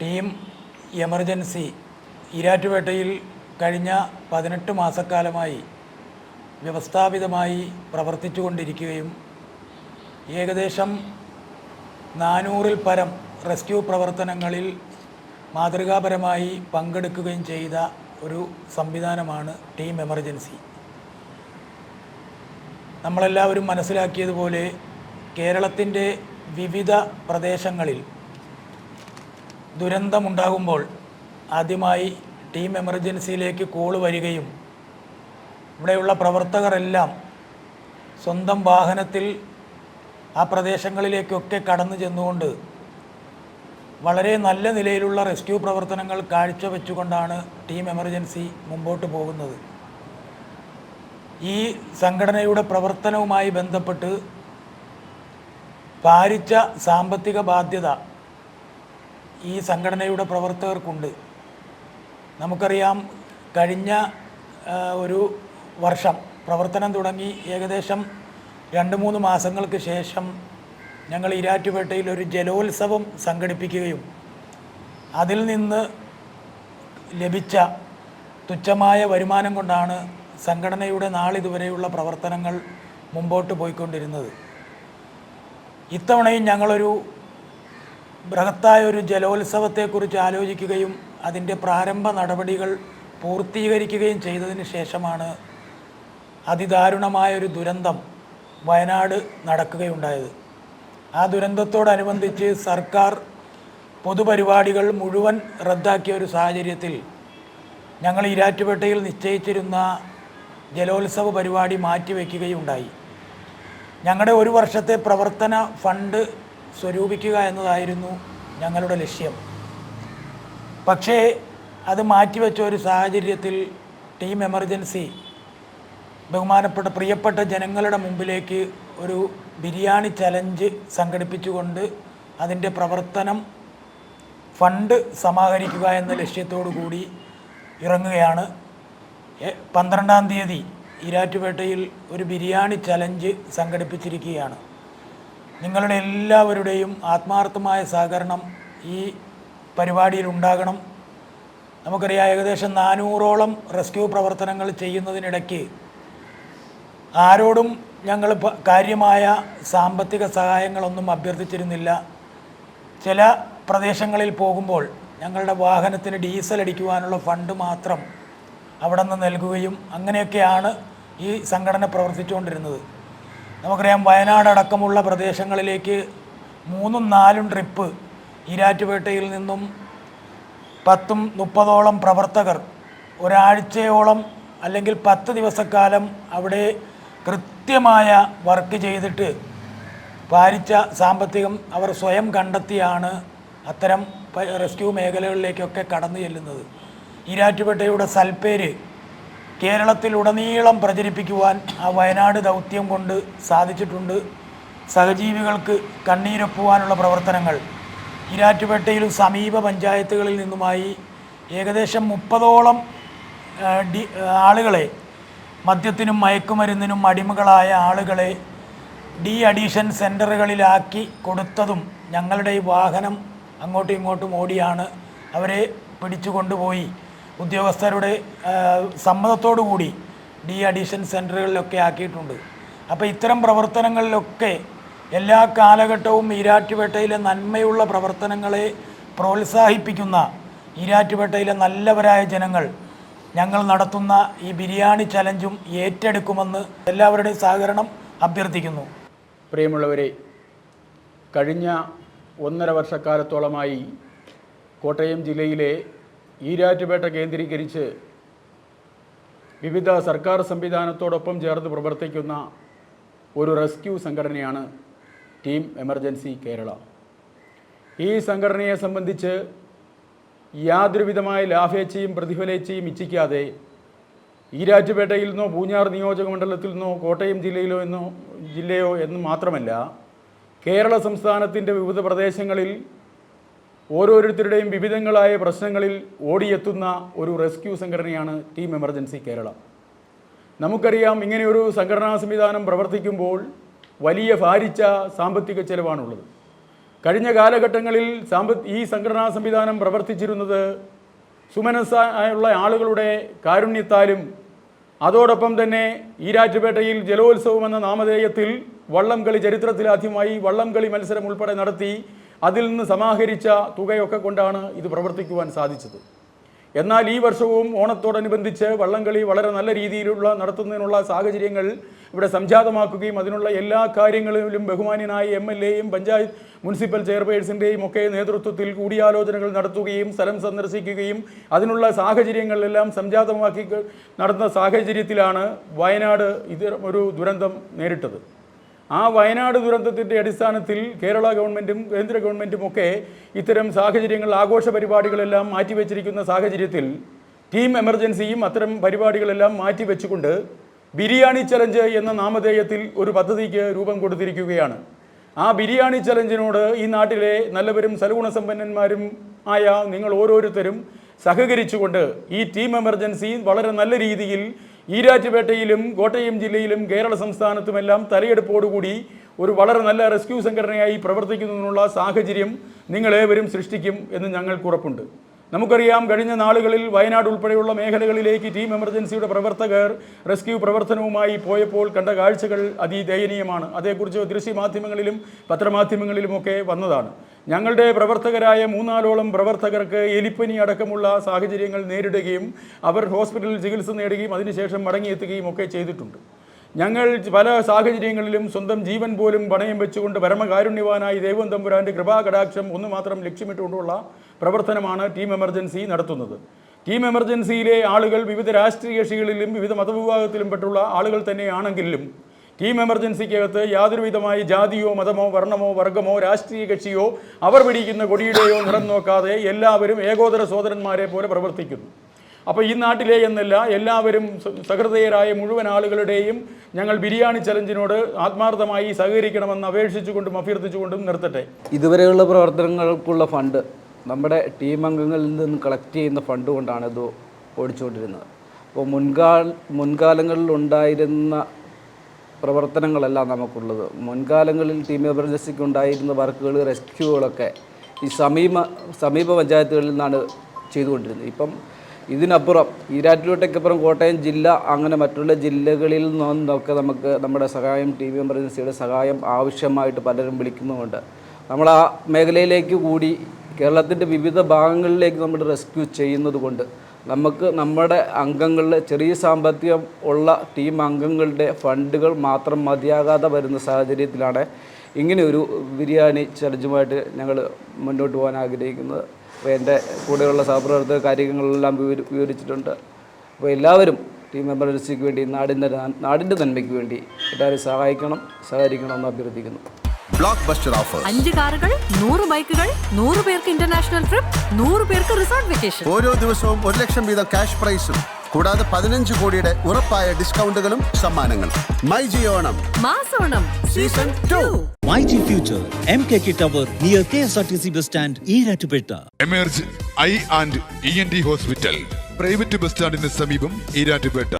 Team emergency ഇരാറ്റുപേട്ടയിൽ കഴിഞ്ഞ പതിനെട്ട് മാസക്കാലമായി വ്യവസ്ഥാപിതമായി പ്രവർത്തിച്ചു കൊണ്ടിരിക്കുകയും ഏകദേശം നാനൂറിൽ പരം റെസ്ക്യൂ പ്രവർത്തനങ്ങളിൽ മാതൃകാപരമായി പങ്കെടുക്കുകയും ചെയ്ത ഒരു സംവിധാനമാണ് ടീം എമർജൻസി. നമ്മളെല്ലാവരും മനസ്സിലാക്കിയതുപോലെ കേരളത്തിന്റെ വിവിധ പ്രദേശങ്ങളിൽ ദുരന്തമുണ്ടാകുമ്പോൾ ആദ്യമായി ടീം എമർജൻസിയിലേക്ക് കോൾ വരികയും ഇവിടെയുള്ള പ്രവർത്തകരെല്ലാം സ്വന്തം വാഹനത്തിൽ ആ പ്രദേശങ്ങളിലേക്കൊക്കെ കടന്നു ചെന്നുകൊണ്ട് വളരെ നല്ല നിലയിലുള്ള റെസ്ക്യൂ പ്രവർത്തനങ്ങൾ കാഴ്ചവെച്ചുകൊണ്ടാണ് ടീം എമർജൻസി മുമ്പോട്ട് പോകുന്നത്. ഈ സംഘടനയുടെ പ്രവർത്തനവുമായി ബന്ധപ്പെട്ട് ഭാരിച്ച സാമ്പത്തിക ബാധ്യത ഈ സംഘടനയുടെ പ്രവർത്തകർക്കുണ്ട്. നമുക്കറിയാം കഴിഞ്ഞ ഒരു വർഷം പ്രവർത്തനം തുടങ്ങി ഏകദേശം രണ്ട് മൂന്ന് മാസങ്ങൾക്ക് ശേഷം ഞങ്ങൾ ഇരാറ്റുപേട്ടയിൽ ഒരു ജലോത്സവം സംഘടിപ്പിക്കുകയും അതിൽ നിന്ന് ലഭിച്ച തുച്ഛമായ വരുമാനം കൊണ്ടാണ് സംഘടനയുടെ നാളിതുവരെയുള്ള പ്രവർത്തനങ്ങൾ മുമ്പോട്ട് പോയിക്കൊണ്ടിരുന്നത്. ഇത്തവണയും ഞങ്ങളൊരു ബൃഹത്തായ ഒരു ജലോത്സവത്തെക്കുറിച്ച് ആലോചിക്കുകയും അതിന്റെ പ്രാരംഭ നടപടികൾ പൂർത്തീകരിക്കുകയും ചെയ്തതിന് ശേഷമാണ് അതിദാരുണമായ ഒരു ദുരന്തം വയനാട് നടക്കുകയുണ്ടായത്. ആ ദുരന്തത്തോടനുബന്ധിച്ച് സർക്കാർ പൊതുപരിപാടികൾ മുഴുവൻ റദ്ദാക്കിയ ഒരു സാഹചര്യത്തിൽ ഞങ്ങൾ ഇരാറ്റുപേട്ടയിൽ നിശ്ചയിച്ചിരുന്ന ജലോത്സവ പരിപാടി മാറ്റിവെക്കുകയുണ്ടായി. ഞങ്ങളുടെ ഒരു വർഷത്തെ പ്രവർത്തന ഫണ്ട് സ്വരൂപിക്കുക എന്നതായിരുന്നു ഞങ്ങളുടെ ലക്ഷ്യം. പക്ഷേ അത് മാറ്റിവെച്ച ഒരു സാഹചര്യത്തിൽ ടീം എമർജൻസി ബഹുമാനപ്പെട്ട പ്രിയപ്പെട്ട ജനങ്ങളുടെ മുമ്പിലേക്ക് ഒരു ബിരിയാണി ചലഞ്ച് സംഘടിപ്പിച്ചുകൊണ്ട് അതിന്റെ പ്രവർത്തനം ഫണ്ട് സമാഹരിക്കുക എന്ന ലക്ഷ്യത്തോടു കൂടി ഇറങ്ങുകയാണ്. പന്ത്രണ്ടാം തീയതി ഈരാറ്റുപേട്ടയിൽ ഒരു ബിരിയാണി ചലഞ്ച് സംഘടിപ്പിച്ചിരിക്കുകയാണ്. നിങ്ങളുടെ എല്ലാവരുടെയും ആത്മാർത്ഥമായ സഹകരണം ഈ പരിപാടിയിൽ ഉണ്ടാകണം. നമുക്കറിയാം ഏകദേശം നാനൂറോളം റെസ്ക്യൂ പ്രവർത്തനങ്ങൾ ചെയ്യുന്നതിനിടയ്ക്ക് ആരോടും ഞങ്ങൾ കാര്യമായ സാമ്പത്തിക സഹായങ്ങളൊന്നും അഭ്യർത്ഥിച്ചിരുന്നില്ല. ചില പ്രദേശങ്ങളിൽ പോകുമ്പോൾ ഞങ്ങളുടെ വാഹനത്തിന് ഡീസൽ അടിക്കുവാനുള്ള ഫണ്ട് മാത്രം അവിടെ നിന്ന് നൽകുകയും അങ്ങനെയൊക്കെയാണ് ഈ സംഘടന പ്രവർത്തിച്ചുകൊണ്ടിരുന്നത്. നമുക്കറിയാം വയനാട് അടക്കമുള്ള പ്രദേശങ്ങളിലേക്ക് മൂന്നും നാലും ട്രിപ്പ് ഈരാറ്റുപേട്ടയിൽ നിന്നും പത്തും മുപ്പതോളം പ്രവർത്തകർ ഒരാഴ്ചയോളം അല്ലെങ്കിൽ പത്ത് ദിവസക്കാലം അവിടെ കൃത്യമായ വർക്ക് ചെയ്തിട്ട് പാലിച്ച സാമ്പത്തികം അവർ സ്വയം കണ്ടെത്തിയാണ് അത്തരം റെസ്ക്യൂ മേഖലകളിലേക്കൊക്കെ കടന്നു ചെല്ലുന്നത്. ഈരാറ്റുപേട്ടയുടെ സൽപ്പേര് കേരളത്തിലുടനീളം പ്രചരിപ്പിക്കുവാൻ ആ വയനാട് ദൗത്യം കൊണ്ട് സാധിച്ചിട്ടുണ്ട്. സഹജീവികൾക്ക് കണ്ണീരൊപ്പുവാനുള്ള പ്രവർത്തനങ്ങൾ. ഇരാറ്റുപേട്ടയിലും സമീപ പഞ്ചായത്തുകളിൽ നിന്നുമായി ഏകദേശം മുപ്പതോളം ഡി ആളുകളെ മദ്യത്തിനും മയക്കുമരുന്നിനും അടിമകളായ ആളുകളെ ഡി അഡീഷൻ സെന്ററുകളിലാക്കി കൊടുത്തതും ഞങ്ങളുടെ ഈ വാഹനം അങ്ങോട്ടും ഇങ്ങോട്ടും ഓടിയാണ്. അവരെ പിടിച്ചു കൊണ്ടുപോയി ഉദ്യോഗസ്ഥരുടെ സമ്മതത്തോടു കൂടി ഡി അഡീഷൻ സെന്ററുകളിലൊക്കെ ആക്കിയിട്ടുണ്ട്. അപ്പോൾ ഇത്തരം പ്രവർത്തനങ്ങളിലൊക്കെ എല്ലാ കാലഘട്ടവും ഈരാറ്റുപേട്ടയിലെ നന്മയുള്ള പ്രവർത്തനങ്ങളെ പ്രോത്സാഹിപ്പിക്കുന്ന ഈരാറ്റുപേട്ടയിലെ നല്ലവരായ ജനങ്ങൾ ഞങ്ങൾ നടത്തുന്ന ഈ ബിരിയാണി ചലഞ്ചും ഏറ്റെടുക്കുമെന്ന് എല്ലാവരുടെയും സഹകരണം അഭ്യർത്ഥിക്കുന്നു. പ്രിയമുള്ളവരെ കഴിഞ്ഞ ഒന്നര വർഷക്കാലത്തോളമായി കോട്ടയം ജില്ലയിലെ ഈരാറ്റുപേട്ട കേന്ദ്രീകരിച്ച് വിവിധ സർക്കാർ സംവിധാനത്തോടൊപ്പം ചേർന്ന് പ്രവർത്തിക്കുന്ന ഒരു റെസ്ക്യൂ സംഘടനയാണ് ടീം എമർജൻസി കേരള. ഈ സംഘടനയെ സംബന്ധിച്ച് യാതൊരുവിധമായ ലാഭേച്ഛയും പ്രതിഫലേച്ഛയും ഇച്ഛിക്കാതെ ഈരാറ്റുപേട്ടയിൽ നിന്നോ പൂഞ്ഞാർ നിയോജക മണ്ഡലത്തിൽ നിന്നോ കോട്ടയം ജില്ലയിലോ എന്നോ ജില്ലയോ എന്ന് മാത്രമല്ല കേരള സംസ്ഥാനത്തിന്റെ വിവിധ പ്രദേശങ്ങളിൽ ഓരോരുത്തരുടെയും വിവിധങ്ങളായ പ്രശ്നങ്ങളിൽ ഓടിയെത്തുന്ന ഒരു റെസ്ക്യൂ സംഘടനയാണ് ടീം എമർജൻസി കേരള. നമുക്കറിയാം ഇങ്ങനെയൊരു സംഘടനാ സംവിധാനം പ്രവർത്തിക്കുമ്പോൾ വലിയ ഭാരിച്ച സാമ്പത്തിക ചെലവാണുള്ളത്. കഴിഞ്ഞ കാലഘട്ടങ്ങളിൽ സാമ്പ ഈ സംഘടനാ സംവിധാനം പ്രവർത്തിച്ചിരുന്നത് സുമനസ്സായുള്ള ആളുകളുടെ കാരുണ്യത്താലും അതോടൊപ്പം തന്നെ ഈരാറ്റുപേട്ടയിൽ ജലോത്സവം എന്ന നാമധേയത്തിൽ വള്ളംകളി ചരിത്രത്തിലാദ്യമായി വള്ളംകളി മത്സരം ഉൾപ്പെടെ നടത്തി അതിൽ നിന്ന് സമാഹരിച്ച തുകയൊക്കെ കൊണ്ടാണ് ഇത് പ്രവർത്തിക്കുവാൻ സാധിച്ചത്. എന്നാൽ ഈ വർഷവും ഓണത്തോടനുബന്ധിച്ച് വള്ളംകളി വളരെ നല്ല രീതിയിലുള്ള നടത്തുന്നതിനുള്ള സാഹചര്യങ്ങൾ ഇവിടെ സംജാതമാക്കുകയും അതിനുള്ള എല്ലാ കാര്യങ്ങളിലും ബഹുമാനിയനായ എം എൽ എയും പഞ്ചായത്ത് മുനിസിപ്പൽ ചെയർപേഴ്സിന്റെയും ഒക്കെ നേതൃത്വത്തിൽ കൂടിയാലോചനകൾ നടത്തുകയും സ്ഥലം സന്ദർശിക്കുകയും അതിനുള്ള സാഹചര്യങ്ങളെല്ലാം സംജാതമാക്കി നടന്ന സാഹചര്യത്തിലാണ് വയനാട് ഇത് ഒരു ദുരന്തം നേരിട്ടത്. ആ വയനാട് ദുരന്തത്തിന്റെ അടിസ്ഥാനത്തിൽ കേരള ഗവൺമെന്റും കേന്ദ്ര ഗവൺമെന്റും ഒക്കെ ഇത്തരം സാഹചര്യങ്ങൾ ആഘോഷ പരിപാടികളെല്ലാം മാറ്റിവെച്ചിരിക്കുന്ന സാഹചര്യത്തിൽ ടീം എമർജൻസിയും അത്തരം പരിപാടികളെല്ലാം മാറ്റിവെച്ചുകൊണ്ട് ബിരിയാണി ചലഞ്ച് എന്ന നാമധേയത്തിൽ ഒരു പദ്ധതിക്ക് രൂപം കൊടുത്തിരിക്കുകയാണ്. ആ ബിരിയാണി ചലഞ്ചിനോട് ഈ നാട്ടിലെ നല്ലവരും സൽഗുണസമ്പന്നന്മാരും ആയ നിങ്ങൾ ഓരോരുത്തരും സഹകരിച്ചുകൊണ്ട് ഈ ടീം എമർജൻസി വളരെ നല്ല രീതിയിൽ ഈരാറ്റുപേട്ടയിലും കോട്ടയം ജില്ലയിലും കേരള സംസ്ഥാനത്തുമെല്ലാം തലയെടുപ്പോടുകൂടി ഒരു വളരെ നല്ല റെസ്ക്യൂ സംഘടനയായി പ്രവർത്തിക്കുന്നതിനുള്ള സാഹചര്യം നിങ്ങളേവരും സൃഷ്ടിക്കും എന്ന് ഞങ്ങൾക്ക് ഉറപ്പുണ്ട്. നമുക്കറിയാം കഴിഞ്ഞ നാളുകളിൽ വയനാട് ഉൾപ്പെടെയുള്ള മേഖലകളിലേക്ക് ടീം എമർജൻസിയുടെ പ്രവർത്തകർ റെസ്ക്യൂ പ്രവർത്തനവുമായി പോയപ്പോൾ കണ്ട കാഴ്ചകൾ അതിദയനീയമാണ്. അതേക്കുറിച്ച് ദൃശ്യമാധ്യമങ്ങളിലും പത്രമാധ്യമങ്ങളിലുമൊക്കെ വന്നതാണ്. ഞങ്ങളുടെ പ്രവർത്തകരായ മൂന്നാലോളം പ്രവർത്തകർക്ക് എലിപ്പനി അടക്കമുള്ള സാഹചര്യങ്ങൾ നേരിടുകയും അവർ ഹോസ്പിറ്റലിൽ ചികിത്സ നേടുകയും അതിനുശേഷം മടങ്ങിയെത്തുകയും ഒക്കെ ചെയ്തിട്ടുണ്ട്. ഞങ്ങൾ പല സാഹചര്യങ്ങളിലും സ്വന്തം ജീവൻ പോലും പണയം വെച്ചുകൊണ്ട് പരമകാരുണ്യവാനായി ദൈവം തമ്പുരാന്റെ കൃപാകടാക്ഷം ഒന്ന് മാത്രം ലക്ഷ്യമിട്ടുകൊണ്ടുള്ള പ്രവർത്തനമാണ് ടീം എമർജൻസി നടത്തുന്നത്. ടീം എമർജൻസിയിലെ ആളുകൾ വിവിധ രാഷ്ട്രീയ കക്ഷികളിലും വിവിധ മതവിഭാഗത്തിലും പെട്ടുള്ള ആളുകൾ തന്നെയാണെങ്കിലും ടീം എമർജൻസിക്കകത്ത് യാതൊരു വിധമായ ജാതിയോ മതമോ വർണമോ വർഗമോ രാഷ്ട്രീയ കക്ഷിയോ അവർ പിടിക്കുന്ന കൊടിയുടെയോ നിറം നോക്കാതെ എല്ലാവരും ഏകോദര സോദരന്മാരെ പോലെ പ്രവർത്തിക്കുന്നു. അപ്പോൾ ഈ നാട്ടിലെ എന്നല്ല എല്ലാവരും സഹൃദയരായ മുഴുവൻ ആളുകളുടെയും ഞങ്ങൾ ബിരിയാണി ചലഞ്ചിനോട് ആത്മാർത്ഥമായി സഹകരിക്കണമെന്ന് അപേക്ഷിച്ചുകൊണ്ടും അഭ്യർത്ഥിച്ചുകൊണ്ടും നിർത്തട്ടെ. ഇതുവരെയുള്ള പ്രവർത്തനങ്ങൾക്കുള്ള ഫണ്ട് നമ്മുടെ ടീം അംഗങ്ങളിൽ നിന്ന് കളക്ട് ചെയ്യുന്ന ഫണ്ട് കൊണ്ടാണ് ഇത് ഓടിച്ചുകൊണ്ടിരുന്നത്. അപ്പോൾ മുൻകാല മുൻകാലങ്ങളിൽ ഉണ്ടായിരുന്ന പ്രവർത്തനങ്ങളല്ല നമുക്കുള്ളത്. മുൻകാലങ്ങളിൽ ടീം എമർജൻസിക്ക് ഉണ്ടായിരുന്ന വർക്കുകൾ റെസ്ക്യൂകളൊക്കെ ഈ സമീപ സമീപ പഞ്ചായത്തുകളിൽ നിന്നാണ് ചെയ്തുകൊണ്ടിരുന്നത്. ഇപ്പം ഇതിനപ്പുറം ഈരാറ്റുപേട്ടയ്ക്കപ്പുറം കോട്ടയം ജില്ല അങ്ങനെ മറ്റുള്ള ജില്ലകളിൽ നിന്നൊക്കെ നമുക്ക് നമ്മുടെ സഹായം ടീം എമർജൻസിയുടെ സഹായം ആവശ്യമായിട്ട് പലരും വിളിക്കുന്നുമുണ്ട് നമ്മൾ ആ മേഖലയിലേക്ക് കൂടി കേരളത്തിന്റെ വിവിധ ഭാഗങ്ങളിലേക്ക് നമ്മൾ റെസ്ക്യൂ ചെയ്യുന്നത് കൊണ്ട് നമുക്ക് നമ്മുടെ അംഗങ്ങളുടെ ചെറിയ സാമ്പത്തികം ഉള്ള ടീം അംഗങ്ങളുടെ ഫണ്ടുകൾ മാത്രം മതിയാകാതെ വരുന്ന സാഹചര്യത്തിലാണ് ഇങ്ങനെ ഒരു ബിരിയാണി ചലഞ്ചുമായിട്ട് ഞങ്ങൾ മുന്നോട്ട് പോകാൻ ആഗ്രഹിക്കുന്നത്. അപ്പോൾ എന്റെ കൂടെയുള്ള സഹപ്രവർത്തക കാര്യങ്ങളെല്ലാം വിവരിച്ചിട്ടുണ്ട്. അപ്പോൾ എല്ലാവരും ടീം എമർജൻസിക്ക് വേണ്ടി നാടിന്റെ നാടിന്റെ നന്മയ്ക്ക് വേണ്ടി എല്ലാവരും സഹായിക്കണം സഹകരിക്കണമെന്ന് അഭ്യർത്ഥിക്കുന്നു. ബ്ലോക്ക് ബസ്റ്റർ ഓഫർ അഞ്ച് കാറുകൾ നൂറ് ബൈക്കുകൾ നൂറ് പേർക്ക് ഇന്റർനാഷണൽ ട്രിപ്പ് നൂറ് പേർക്ക് റിസോർട്ട് വെക്കേഷൻ ഓരോ ദിവസവും ഒരു ലക്ഷം വീതം ക്യാഷ് പ്രൈസും കൂടാതെ പതിനഞ്ച് കോടിയുടെ ഉറപ്പായ ഡിസ്കൗണ്ടുകളും സമ്മാനങ്ങളും. മൈ ജിയോണം മാസോണം season two new K S R T C bus stand Erattupetta emerge eye and E N T hospital private bus സ്റ്റാൻഡിന് സമീപം ഈരാറ്റുപേട്ട